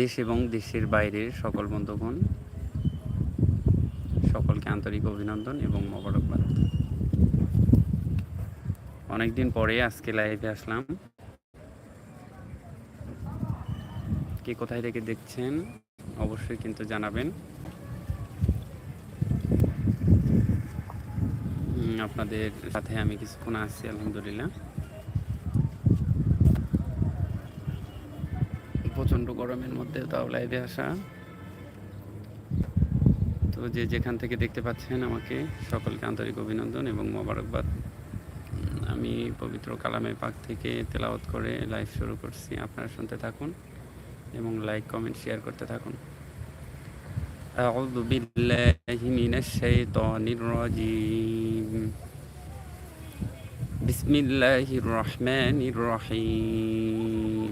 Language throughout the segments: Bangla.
দেশ এবং দেশের বাইরের সকল বন্ধুগণ, সকলকে আন্তরিক অভিনন্দন এবং মোবারকবাদ। অনেকদিন পরে আজকে লাইভে আসলাম। কে কোথায় থেকে দেখছেন অবশ্যই কিন্তু জানাবেন। আপনাদের সাথে আমি কিছুক্ষণ আছি, আলহামদুলিল্লাহ। প্রচণ্ড গরমের মধ্যে তাও লাইভে আসা তো যে যেখান থেকে দেখতে পাচ্ছেন আমাকে সকলকে আন্তরিক অভিনন্দন এবং মোবারকবাদ উম, আমি পবিত্র কালামে পাক থেকে তেলাওয়াত করে লাইভ শুরু করছি আপনারা শুনতে থাকুন এবং লাইক কমেন্ট শেয়ার করতে থাকুন أعوذ بالله من الشيطان الرجيم بسم الله الرحمن الرحيم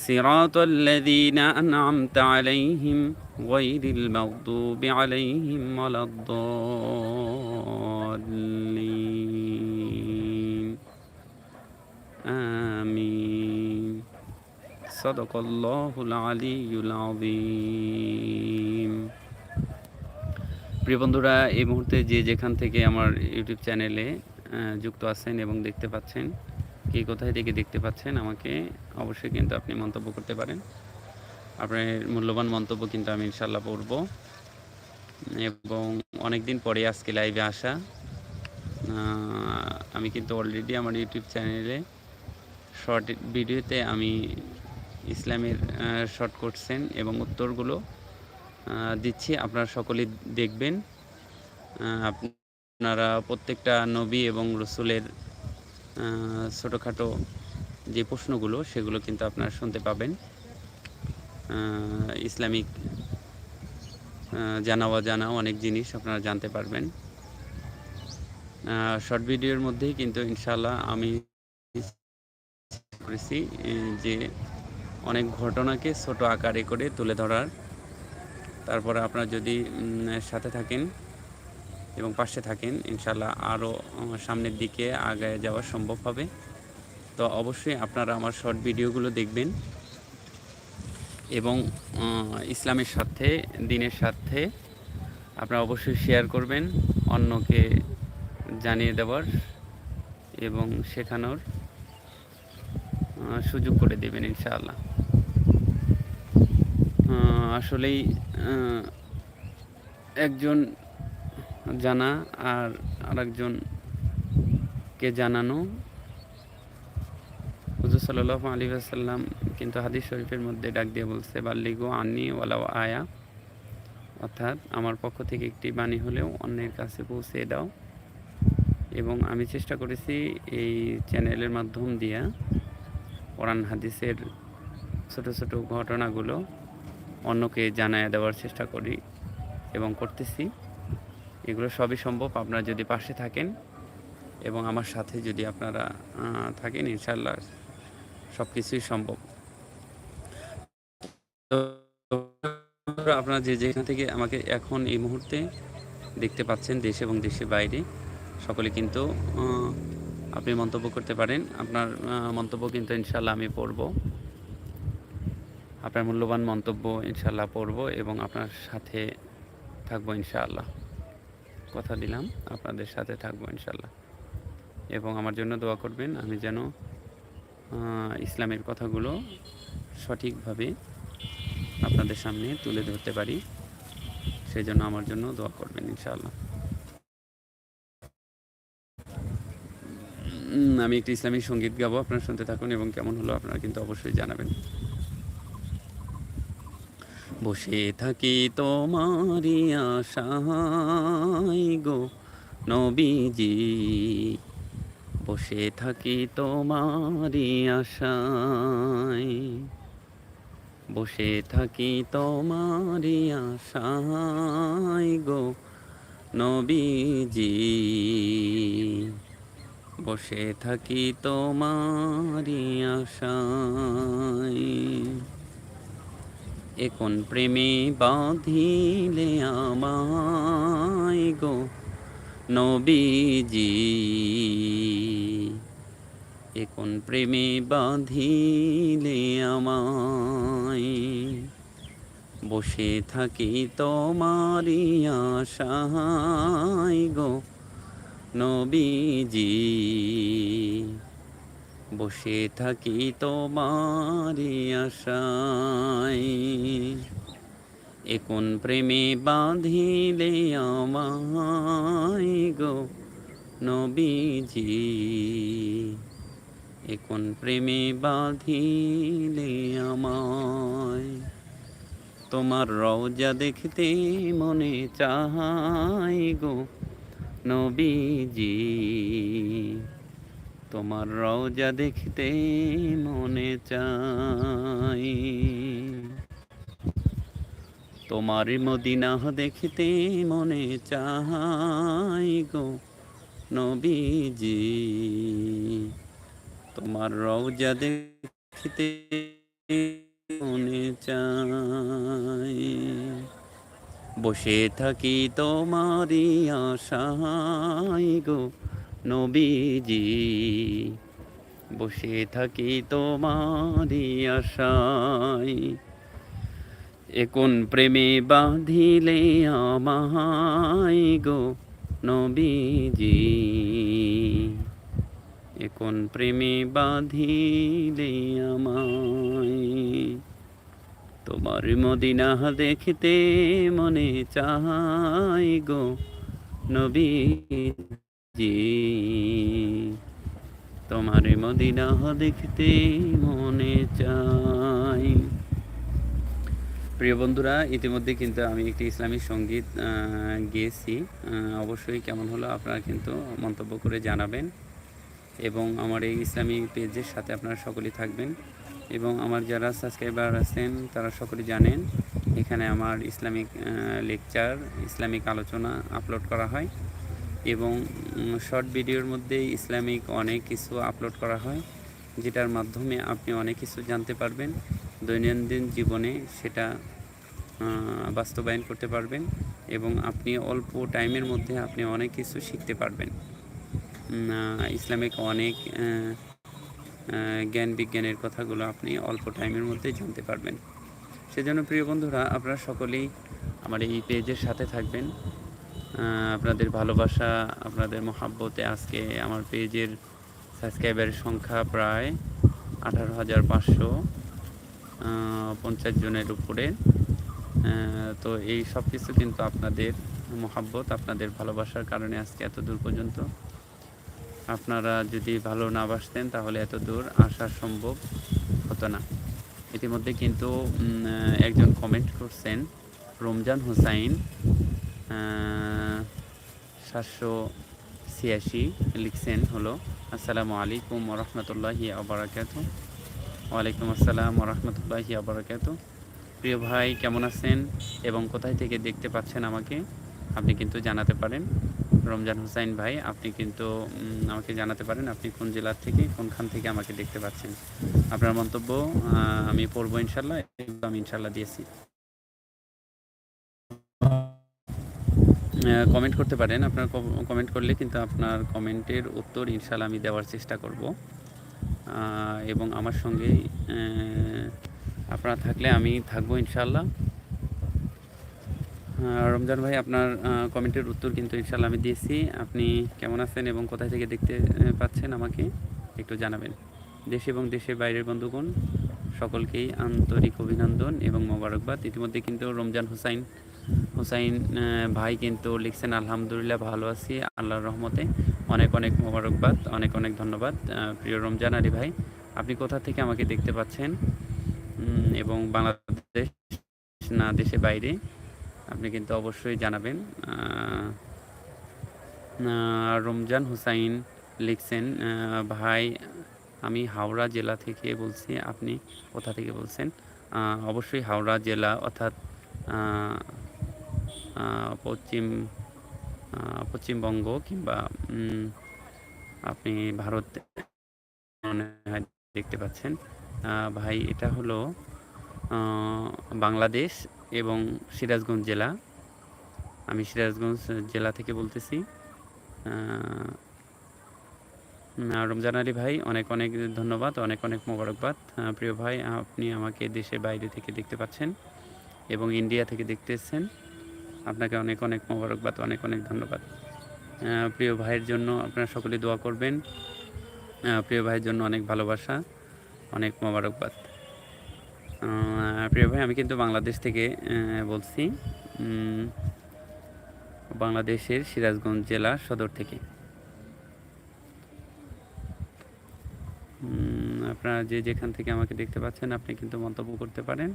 صراط الذين أنعمت عليهم غير المغضوب عليهم ولا الضالين آمين صدق الله العلي العظيم প্রিয় বন্ধুরা এই মুহূর্তে যে যেখান থেকে আমার ইউটিউব চ্যানেলে আহ, যুক্ত আছেন এবং দেখতে পাচ্ছেন কে কোথায় থেকে দেখতে পাচ্ছেন আমাকে অবশ্যই কিন্তু আপনি মন্তব্য করতে পারেন। আপনার মূল্যবান মন্তব্য কিন্তু আমি ইনশাল্লাহ পড়ব। এবং অনেক দিন পরে আজকে লাইভে আসা। আমি কিন্তু অলরেডি আমার ইউটিউব চ্যানেলে শর্ট ভিডিওতে আমি ইসলামের শর্ট করছেন এবং উত্তরগুলো দিচ্ছি। আপনারা সকলেই দেখবেন। আপনারা প্রত্যেকটা নবী এবং রসুলের ছোটোখাটো যে প্রশ্নগুলো, সেগুলো কিন্তু আপনারা শুনতে পাবেন। ইসলামিক জানা অজানা অনেক জিনিস আপনারা জানতে পারবেন। শর্ট ভিডিওর মধ্যেই কিন্তু ইনশাল্লাহ আমি করেছি যে অনেক ঘটনাকে ছোট আকারে করে তুলে ধরার। তারপরে আপনারা যদি সাথে থাকেন এবং পাশে থাকেন ইনশাল্লাহ আরও সামনের দিকে আগায় যাওয়া সম্ভব হবে। তো অবশ্যই আপনারা আমার শর্ট ভিডিওগুলো দেখবেন এবং ইসলামের সাথে দিনের সাথে আপনারা অবশ্যই শেয়ার করবেন, অন্যকে জানিয়ে দেওয়ার এবং শেখানোর সুযোগ করে দেবেন, ইনশাআল্লাহ। আসলেই একজন জানা আর আরেকজনকে জানানো? হুজুর সাল্লাহ আলী আসাল্লাম কিন্তু হাদিস শরীফের মধ্যে ডাক দিয়ে বলছে, বাল্লিগো আনি ওয়ালাও আয়া। অর্থাৎ আমার পক্ষ থেকে একটি বাণী হলেও অন্যের কাছে পৌঁছে দাও। এবং আমি চেষ্টা করেছি এই চ্যানেলের মাধ্যম দিয়ে কোরআন হাদিসের ছোট ছোট ঘটনাগুলো অন্যকে জানায় দেওয়ার চেষ্টা করি এবং করতেছি। এগুলো সবই সম্ভব। আপনারা যদি পাশে থাকেন এবং আমার সাথে যদি আপনারা থাকেন ইনশাল্লাহ সব কিছুই সম্ভব আপনারা যে যেখান থেকে আমাকে এখন এই মুহূর্তে দেখতে পাচ্ছেন, দেশ এবং দেশের বাইরে, সকলে কিন্তু আপনি মন্তব্য করতে পারেন। আপনার মন্তব্য কিন্তু ইনশাল্লাহ আমি পড়ব। আপনার মূল্যবান মন্তব্য ইনশাল্লাহ পড়ব এবং আপনার সাথে থাকব ইনশাআল্লাহ। কথা দিলাম। আপনাদের সাথে থাকব ইনশাল্লাহ এবং আমার জন্য দোয়া করবেন আমি যেন ইসলামের কথাগুলো সঠিকভাবে আপনাদের সামনে তুলে ধরতে পারি। সেই জন্য আমার জন্য দোয়া করবেন ইনশাআল্লাহ। উম, আমি একটি ইসলামিক সংগীত গাবো আপনারা শুনতে থাকুন এবং কেমন হলো আপনারা কিন্তু অবশ্যই জানাবেন। বসে থাকি তোমারি আশায় গো নবীজি। বসে থাকি তোমারি আশায়। বসে থাকি তোমারি আশায় গো নবীজি। বসে থাকি তোমারি আশায়। এখন প্রেমে বাঁধিলে আমায় গো নবীজি? এখন প্রেমে বাঁধিলে আমায়? বসে থাকি তোমারি আশায় গো নবীজি। বসে থাকি তোমারি আশায়। এখন প্রেমে বাঁধিলে আমায় গো নবীজি? এখন প্রেমে বাঁধিলে আমায়? তোমার রওজা দেখতে মনে চাই গো নবীজি। তোমার রওজা দেখতে মনে চাই। তোমার মদিনা দেখতে মনে চাই গো নবীজি। তোমার রওজা দেখতে মনে চাই। বসে থাকি তোমারি আশাই গো নবীজি, বসে থাকি তোমারি আশাই এখন প্রেমে বাঁধিলে আমায় গো নবীজি। এখন প্রেমে বাঁধিলে আমায়। তোমার মদিনা দেখতে মনে চাই গো নবীজি তোমার মদিনা দেখতে মনে চাই। প্রিয় বন্ধুরা, ইতিমধ্যে কিন্তু আমি একটি ইসলামিক সংগীত গেয়েছি। অবশ্যই কেমন হলো আপনারা কিন্তু মন্তব্য করে জানাবেন। এবং আমার এই ইসলামী পেজের সাথে আপনারা সকলেই থাকবেন। এবং আমার যারা সাবস্ক্রাইবার আছেন, তারা সকলেই জানেন, এখানে আমার ইসলামিক লেকচার, ইসলামিক আলোচনা আপলোড করা হয়। এবং শর্ট ভিডিওর মধ্যে ইসলামিক অনেক কিছু আপলোড করা হয়, যেটার মাধ্যমে আপনি অনেক কিছু জানতে পারবেন, দৈনন্দিন জীবনে সেটা বাস্তবায়ন করতে পারবেন এবং আপনি অল্প টাইমের মধ্যে আপনি অনেক কিছু শিখতে পারবেন। ইসলামিক অনেক জ্ঞান বিজ্ঞানের কথাগুলো আপনি অল্প টাইমের মধ্যে জানতে পারবেন। সেজন্য প্রিয় বন্ধুরা, আপনারা সকলেই আমার এই পেজের সাথে থাকবেন। আপনাদের ভালোবাসা, আপনাদের মহাব্বতে আজকে আমার পেজের সাবস্ক্রাইবারের সংখ্যা প্রায় আঠারো হাজার পাঁচশো পঞ্চাশ জনের উপরে। তো এই সব কিছু কিন্তু আপনাদের মহাব্বত, আপনাদের ভালোবাসার কারণে আজকে এত দূর পর্যন্ত। আপনারা যদি ভালো না বাসতেন তাহলে এত দূর আসা সম্ভব হতো না। ইতিমধ্যে কিন্তু একজন কমেন্ট করছেন, রমজান হুসাইন। সাতশো ছিয়াশি লিখছেন হলো, আসসালামু আলাইকুম রহমতুল্লাহি আবরাকাত ওয়ালাইকুম আসসালাম রহমতুল্লাহি আবরাকাত প্রিয় ভাই, কেমন আছেন এবং কোথায় থেকে দেখতে পাচ্ছেন আমাকে? আপনি কিন্তু জানাতে পারেন। রমজান হুসাইন ভাই, আপনি কিন্তু আমাকে জানাতে পারেন আপনি কোন জেলার থেকে, কোনখান থেকে আমাকে দেখতে পাচ্ছেন। আপনার মন্তব্য আমি পড়ব ইনশাল্লাহ আমি ইনশাল্লাহ দিয়েছি। কমেন্ট করতে পারেন। আপনার কমেন্ট করলে কিন্তু আপনার কমেন্টের উত্তর ইনশাল্লাহ আমি দেওয়ার চেষ্টা করব। এবং আমার সঙ্গে আপনারা থাকলে আমি থাকব ইনশাল্লাহ রমজান ভাই, আপনার কমেন্টের উত্তর কিন্তু ইনশাল্লাহ আমি দিয়েছি। আপনি কেমন আছেন এবং কোথায় থেকে দেখতে পাচ্ছেন আমাকে একটু জানাবেন। দেশ এবং দেশের বাইরের বন্ধুগণ, সকলকেই আন্তরিক অভিনন্দন এবং মোবারকবাদ। ইতিমধ্যে কিন্তু রমজান হুসাইন হুসাইন ভাই কিন্তু লিখছেন, আলহামদুলিল্লাহ, ভালো আছি। আল্লাহর রহমতে অনেক অনেক মোবারকবাদ, অনেক অনেক ধন্যবাদ। প্রিয় রমজান আলী ভাই, আপনি কোথা থেকে আমাকে দেখতে পাচ্ছেন? এবং বাংলাদেশ না, দেশে বাইরে? আপনি কিন্তু অবশ্যই জানাবেন। রমজান হুসাইন লিখছেন ভাই, আমি হাওড়া জেলা থেকে বলছি। আপনি কোথা থেকে বলছেন? অবশ্যই হাওড়া জেলা, অর্থাৎ পশ্চিম পশ্চিমবঙ্গ কিংবা আপনি ভারত দেখতে পাচ্ছেন। ভাই, এটা হলো বাংলাদেশ এবং সিরাজগঞ্জ জেলা। আমি সিরাজগঞ্জ জেলা থেকে বলতেছি। রমজান আলী ভাই, অনেক অনেক ধন্যবাদ, অনেক অনেক মোবারকবাদ। প্রিয় ভাই, আপনি আমাকে দেশের বাইরে থেকে দেখতে পাচ্ছেন এবং ইন্ডিয়া থেকে দেখতেছেন। আপনাকে অনেক অনেক মোবারকবাদ, অনেক অনেক ধন্যবাদ। প্রিয় ভাইয়ের জন্য আপনারা সকলে দোয়া করবেন। প্রিয় ভাইয়ের জন্য অনেক ভালোবাসা, অনেক মোবারকবাদ। প্রিয় ভাই, আমি কিন্তু বাংলাদেশ থেকে বলছি। বাংলাদেশের সিরাজগঞ্জ জেলা সদর থেকে। আপনারা যে যেখান থেকে আমাকে দেখতে পাচ্ছেন, আপনি কিন্তু মন্তব্য করতে পারেন।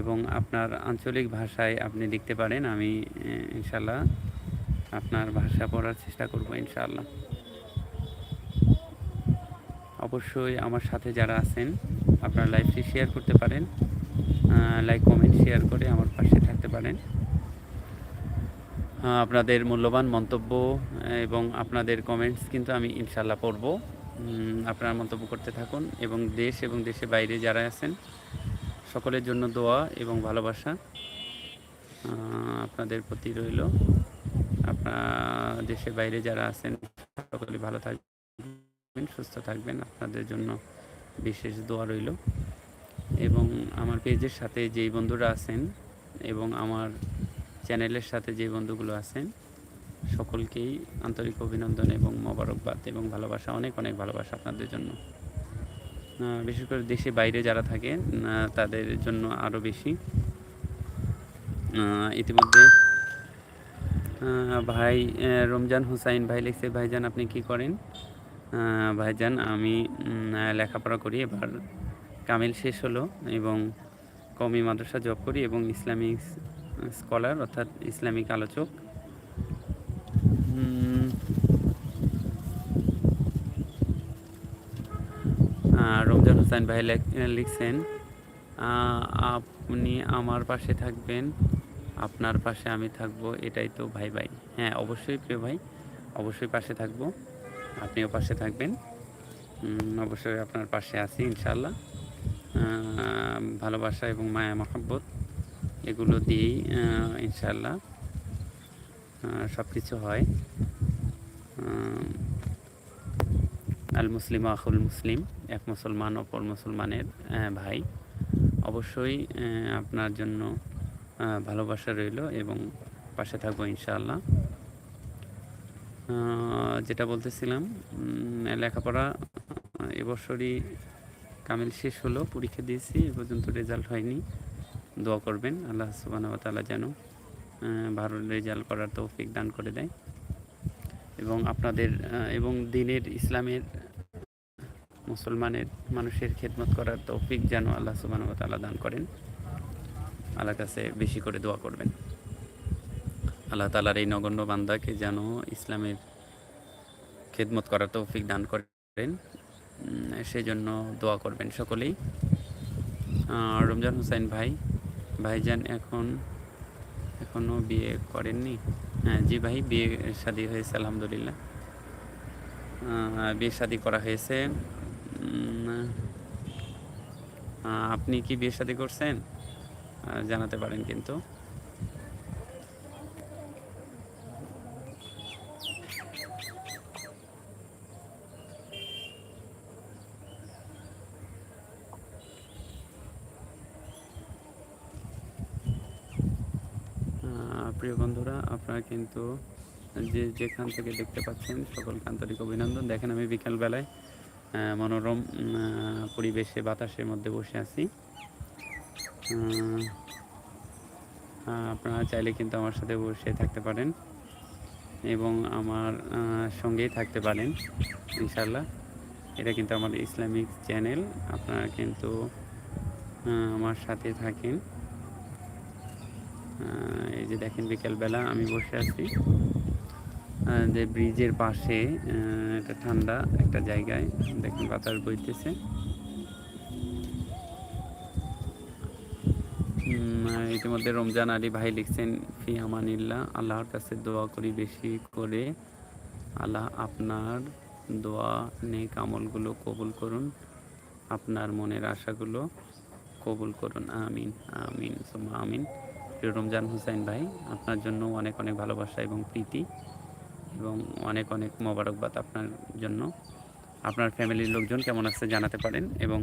এবং আপনার আঞ্চলিক ভাষায় আপনি লিখতে পারেন, আমি ইনশাল্লাহ আপনার ভাষা পড়ার চেষ্টা করব ইনশাল্লাহ অবশ্যই আমার সাথে যারা আছেন, আপনার লাইভটি শেয়ার করতে পারেন লাইক, কমেন্ট, শেয়ার করে আমার পাশে থাকতে পারেন। আপনাদের মূল্যবান মন্তব্য এবং আপনাদের কমেন্টস কিন্তু আমি ইনশাল্লাহ পড়ব। আপনার মন্তব্য করতে থাকুন এবং দেশ এবং দেশে বাইরে যারা আছেন সকলের জন্য দোয়া এবং ভালোবাসা আপনাদের প্রতি রইল। আপনার দেশের বাইরে যারা আছেন, সকলে ভালো থাকবেন, সুস্থ থাকবেন। আপনাদের জন্য বিশেষ দোয়া রইল। এবং আমার পেজের সাথে যেই বন্ধুরা আছেন এবং আমার চ্যানেলের সাথে যে বন্ধুগুলো আছেন, সকলকেই আন্তরিক অভিনন্দন এবং মোবারকবাদ এবং ভালোবাসা, অনেক অনেক ভালোবাসা আপনাদের জন্য। বিশেষ করে দেশে বাইরে যারা আহ, তাদের জন্য আরও বেশি। ইতিমধ্যে ভাই রমজান হুসাইন ভাই লিখছে ভাইজান আপনি কি করেন? ভাইজান আমি লেখাপড়া করি এবার কামিল শেষ হলো এবং কমি মাদ্রাসা জব করি এবং ইসলামিক স্কলার অর্থাৎ ইসলামিক আলোচক। হোসেন ভাই লেখ- লিখছেন আপনি আমার পাশে থাকবেন, আপনার পাশে আমি থাকব, এটাই তো ভাই ভাই। হ্যাঁ অবশ্যই প্রিয় ভাই, অবশ্যই পাশে থাকব, আপনিও পাশে থাকবেন অবশ্যই আপনার পাশে আছি ইনশাল্লাহ ভালোবাসা এবং মায়া, মহাব্বত, এগুলো দিয়েই ইনশাল্লাহ সব কিছু হয়। আল মুসলিম আখুল মুসলিম, এক মুসলমান অপর মুসলমানের ভাই। অবশ্যই আপনার জন্য ভালোবাসা রইল এবং পাশে থাকব ইনশাআল্লাহ। যেটা বলতেছিলাম লেখাপড়া এবছরই কামিল শেষ হলো, পরীক্ষা দিয়েছি, এ পর্যন্ত রেজাল্ট হয়নি। দোয়া করবেন, আল্লাহ সুবাহ তালা যেন ভালো রেজাল্ট করার তৌফিক দান করে দেয়। এবং আপনাদের এবং দিনের ইসলামের মুসলমানের মানুষের খেদমত করার তৌফিক যেন আল্লাহ সুবাহ তালা দান করেন। আল্লাহ কাছে বেশি করে দোয়া করবেন। আল্লাহ তালার এই নগণ্য বান্দাকে যেন ইসলামের খেদমত করার তৌফিক দান করেন। উম, সেই জন্য দোয়া করবেন সকলেই। রমজান হুসাইন ভাই ভাইজান এখন এখনও বিয়ে করেননি? হ্যাঁ জি ভাই বিয়ে শাদী হয়েছে আলহামদুলিল্লাহ। বিয়ে শাদী করা হয়েছে। আপনি কি বিয়ে শাদী করছেন? জানাতে পারেন কিন্তু। প্রিয় বন্ধুরা, আপনারা কিন্তু যে যেখান থেকে দেখতে পাচ্ছেন, সকলকে আন্তরিক অভিনন্দন। দেখেন আমি বিকালবেলায় মনোরম পরিবেশে, বাতাসের মধ্যে বসে আছি। আপনারা চাইলে কিন্তু আমার সাথে বসে থাকতে পারেন এবং আমার সঙ্গেই থাকতে পারেন ইনশাল্লাহ এটা কিন্তু আমার ইসলামিক চ্যানেল, আপনারা কিন্তু আমার সাথে থাকেন। এই যে দেখেন বিকেলবেলা আমি বসে আছি। যে ব্রিজের পাশে একটা ঠান্ডা একটা জায়গায় দেখেন বাতাস বইতেছে। ইতিমধ্যে রমজান আলী ভাই লিখছেন, ফি আমানিল্লাহ, আল্লাহর কাছে দোয়া করি বেশি করে। আল্লাহ আপনার দোয়া, নেক আমলগুলো কবুল করুন। আপনার মনের আশাগুলো কবুল করুন। আমিন আমিন, সুম্মা আমিন। রমজান হুসাইন ভাই, আপনার জন্য অনেক অনেক ভালোবাসা এবং প্রীতি। এবং অনেক অনেক মোবারকবাদ আপনার জন্য। আপনার ফ্যামিলির লোকজন কেমন আছে জানাতে পারেন এবং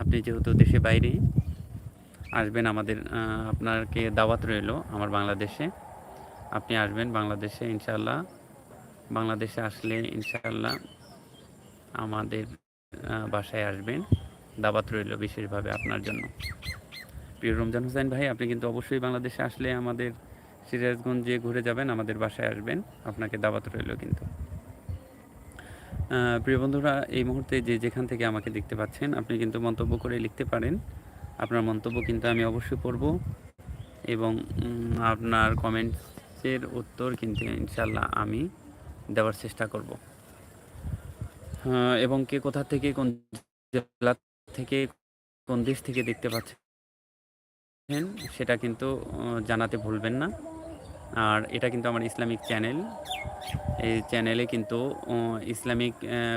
আপনি যেহেতু দেশে বাইরে, আসবেন আমাদের আপনাকে দাওয়াত রইল আমার বাংলাদেশে। আপনি আসবেন বাংলাদেশে ইনশাল্লাহ বাংলাদেশে আসলে ইনশাল্লাহ আমাদের বাসায় আসবেন। দাওয়াত রইল বিশেষভাবে আপনার জন্য। প্রিয় রমজান হোসেন ভাই, আপনি কিন্তু অবশ্যই বাংলাদেশে আসলে আমাদের সিরাজগঞ্জে ঘুরে যাবেন, আমাদের বাসায় আসবেন। আপনাকে দাওয়াত রইল কিন্তু। প্রিয় বন্ধুরা, এই মুহূর্তে যে যেখান থেকে আমাকে দেখতে পাচ্ছেন, আপনি কিন্তু মন্তব্য করে লিখতে পারেন। আপনার মন্তব্য কিন্তু আমি অবশ্যই পড়ব এবং আপনার কমেন্টসের উত্তর কিন্তু ইনশাল্লাহ আমি দেওয়ার চেষ্টা করব। এবং কে কোথা থেকে, কোন জেলা থেকে, কোন দেশ থেকে দেখতে পাচ্ছেন, সেটা কিন্তু জানাতে ভুলবেন না। আর এটা কিন্তু আমার ইসলামিক চ্যানেল। এই চ্যানেলে কিন্তু ইসলামিক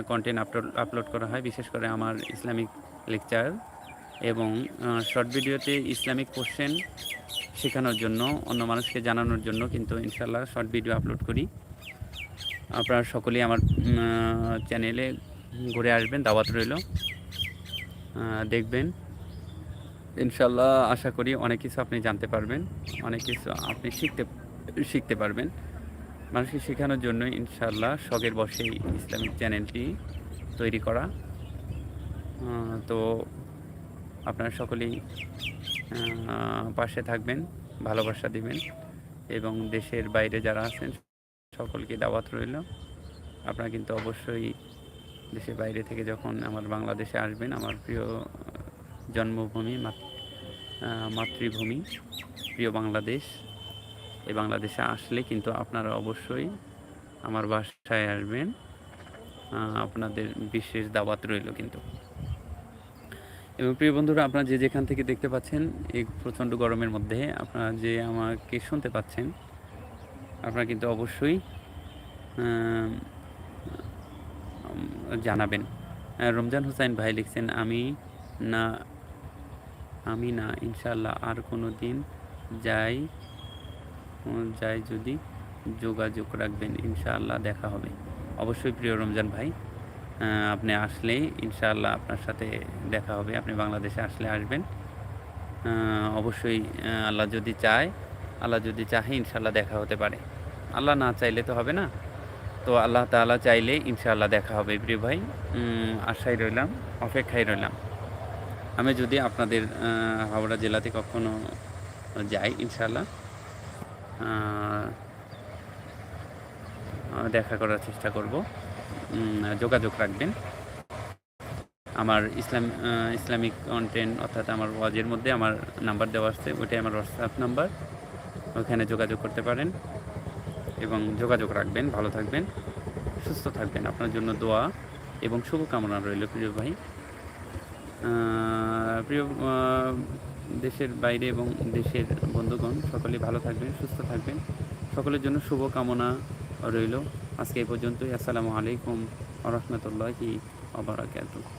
কন্টেন্ট আপলোড আপলোড করা হয়, বিশেষ করে আমার ইসলামিক লেকচার এবং শর্ট ভিডিওতে ইসলামিক কোশ্চেন শেখানোর জন্য, অন্য মানুষকে জানানোর জন্য কিন্তু ইনশাল্লাহ শর্ট ভিডিও আপলোড করি। আপনারা সকলেই আমার চ্যানেলে ঘুরে আসবেন, দাওয়াত রইল। দেখবেন। ইনশাল্লাহ আশা করি অনেক কিছু আপনি জানতে পারবেন, অনেক কিছু আপনি শিখতে শিখতে পারবেন। মানুষকে শেখানোর জন্য ইনশাল্লাহ শখের বসেই ইসলামিক চ্যানেলটি তৈরি করা। তো আপনারা সকলেই পাশে থাকবেন, ভালোবাসা দিবেন এবং দেশের বাইরে যারা আছেন সকলকে দাওয়াত রইল। আপনারা কিন্তু অবশ্যই দেশের বাইরে থেকে যখন আমার বাংলাদেশে আসবেন, আমার প্রিয়, জন্মভূমি, মাত- মাতৃভূমি, প্রিয় বাংলাদেশ এই বাংলাদেশে আসলে কিন্তু আপনারা অবশ্যই আমার বাসায় আসবেন। আপনাদের বিশেষ দাওয়াত রইল কিন্তু। এবং প্রিয় বন্ধুরা, আপনারা যে যেখান থেকে দেখতে পাচ্ছেন, এই প্রচণ্ড গরমের মধ্যে আপনারা যে আমাকে শুনতে পাচ্ছেন, আপনারা কিন্তু অবশ্যই জানাবেন। রমজান হোসেন ভাই লিখছেন, আমি না আমি না ইনশাল্লাহ আর কোনো দিন যাই যাই যদি যোগাযোগ রাখবেন, ইনশাআল্লাহ দেখা হবে। অবশ্যই প্রিয় রমজান ভাই আপনি আসলে ইনশাআল্লাহ আপনার সাথে দেখা হবে, আপনি বাংলাদেশে আসলে আসবেন। অবশ্যই আল্লাহ যদি চায়, আল্লাহ যদি চাহে ইনশাআল্লাহ দেখা হতে পারে। আল্লাহ না চাইলে তো হবে না। তো আল্লাহ তাআলা চাইলে ইনশাআল্লাহ দেখা হবে। প্রিয় ভাই আশায় রইলাম, অপেক্ষায় রইলাম। আমি যদি আপনাদের হাওড়া জেলাতে কখনো যাই, ইনশাআল্লাহ দেখা করার চেষ্টা করব। যোগাযোগ রাখবেন। আমার ইসলাম ইসলামিক কন্টেন্ট অর্থাৎ আমার ওয়াজের মধ্যে আমার নাম্বার দেওয়া আছে, ওইটাই আমার হোয়াটসঅ্যাপ নাম্বার ওখানে যোগাযোগ করতে পারেন এবং যোগাযোগ রাখবেন। ভালো থাকবেন, সুস্থ থাকবেন। আপনার জন্য দোয়া এবং শুভকামনা রইল প্রিয় ভাই। প্রিয় দেশের বাইরে এবং দেশের বন্ধুগণ সকলে ভালো থাকবেন, সুস্থ থাকবেন। সকলের জন্য শুভ কামনা রইল। আজকে এই পর্যন্তই। আসসালামু আলাইকুম রহমতুল্লাহি আবরাকাতুহ